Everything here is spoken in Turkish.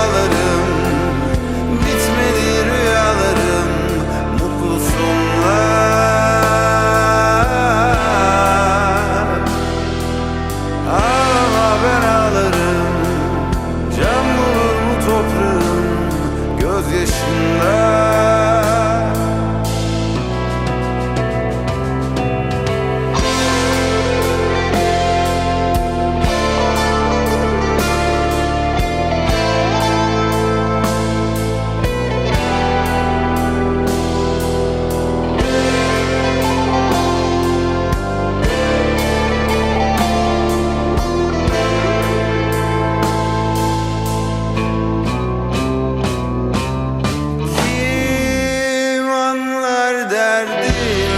rüyalarım Bitmedi rüyalarım Mutlu sonlar. Ağlama ben ağlarım Can bulur mu toprağım Gözyaşımda verdi